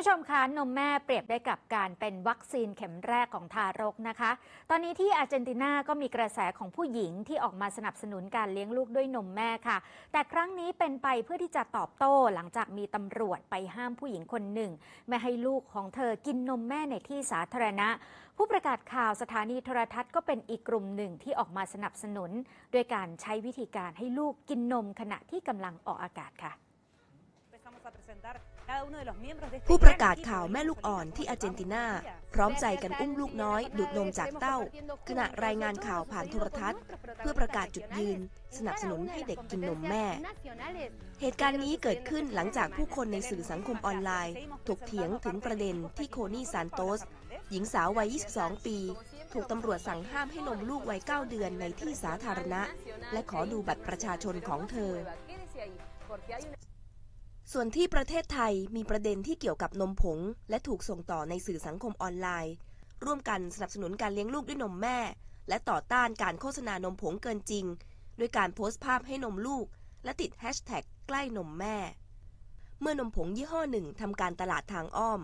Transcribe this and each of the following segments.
ผู้ชมคะนมแม่เปรียบได้กับการเป็นวัคซีนเข็มแรกของทารกนะคะ ตอนนี้ที่อาร์เจนตินาก็มีกระแสของผู้หญิงที่ออกมาสนับสนุนการเลี้ยงลูกด้วยนมแม่ค่ะ แต่ครั้งนี้เป็นไปเพื่อที่จะตอบโต้หลังจากมีตำรวจไปห้ามผู้หญิงคนหนึ่ง ไม่ให้ลูกของเธอกินนมแม่ในที่สาธารณะ ผู้ประกาศข่าวสถานีโทรทัศน์ก็เป็นอีกกลุ่มหนึ่งที่ออกมาสนับสนุนด้วยการใช้วิธีการให้ลูกกินนมขณะที่กำลังออกอากาศค่ะ ผู้ประกาศข่าวแม่ลูกอ่อนที่อาร์เจนตินา พร้อมใจกันอุ้มลูกน้อย ดูดนมจากเต้า ขณะรายงานข่าวผ่านโทรทัศน์ เพื่อประกาศจุดยืน สนับสนุนให้เด็กกินนมแม่ เหตุการณ์นี้เกิดขึ้นหลังจากผู้คนในสื่อสังคมออนไลน์ ถกเถียงถึงประเด็นที่โคนี่ซานโตส หญิงสาววัย 22 ปี ถูกตำรวจสั่งห้ามให้นมลูกวัย 9 เดือนในที่สาธารณะ และขอดูบัตรประชาชนของเธอ ส่วนที่ประเทศไทยมีประเด็นที่เกี่ยวกับนมผง และถูกส่งต่อในสื่อสังคมออนไลน์ ร่วมกันสนับสนุนการเลี้ยงลูกด้วยนมแม่ และต่อต้านการโฆษณานมผงเกินจริง ด้วยการโพสต์ภาพให้นมลูก และติดแฮชแท็กใกล้นมแม่ เมื่อนมผงยี่ห้อหนึ่งทำการตลาดทางอ้อม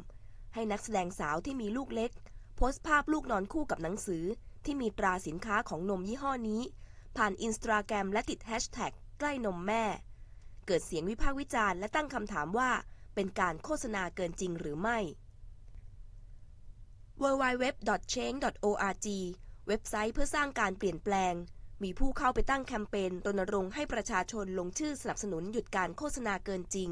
ให้นักแสดงสาวที่มีลูกเล็ก โพสต์ภาพลูกนอนคู่กับหนังสือ ที่มีตราสินค้าของนมยี่ห้อนี้ ผ่านอินสตาแกรมและติดแฮชแท็กใกล้นมแม่ เกิดเสียงวิพากษ์วิจารณ์และตั้งคำถามว่าเป็นการโฆษณาเกินจริงหรือไม่ www.change.org เว็บไซต์เพื่อสร้างการเปลี่ยนแปลง มีผู้เข้าไปตั้งแคมเปญรณรงค์ให้ประชาชนลงชื่อสนับสนุนหยุดการโฆษณาเกินจริง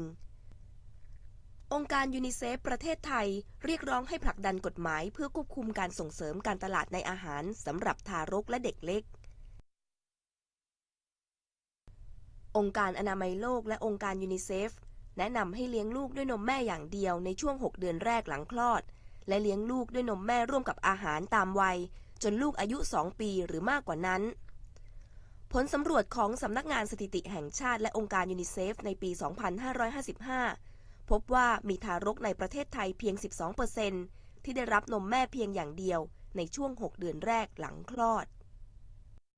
องค์การยูนิเซฟประเทศไทยเรียกร้องให้ผลักดันกฎหมาย เพื่อควบคุมการส่งเสริมการตลาดในอาหารสำหรับทารกและเด็กเล็ก องค์การอนามัยโลกและองค์การยูนิเซฟ แนะนำให้เลี้ยงลูกด้วยนมแม่อย่างเดียวในช่วง 6 เดือนแรกหลังคลอด และเลี้ยงลูกด้วยนมแม่ร่วมกับอาหารตามวัย จนลูกอายุ 2 ปีหรือมากกว่านั้น ผลสำรวจของสำนักงานสถิติแห่งชาติและองค์การยูนิเซฟ ในปี 2555 พบว่ามีทารกในประเทศไทยเพียง 12%ที่ได้รับนมแม่เพียงอย่างเดียวในช่วง 6 เดือนแรกหลังคลอด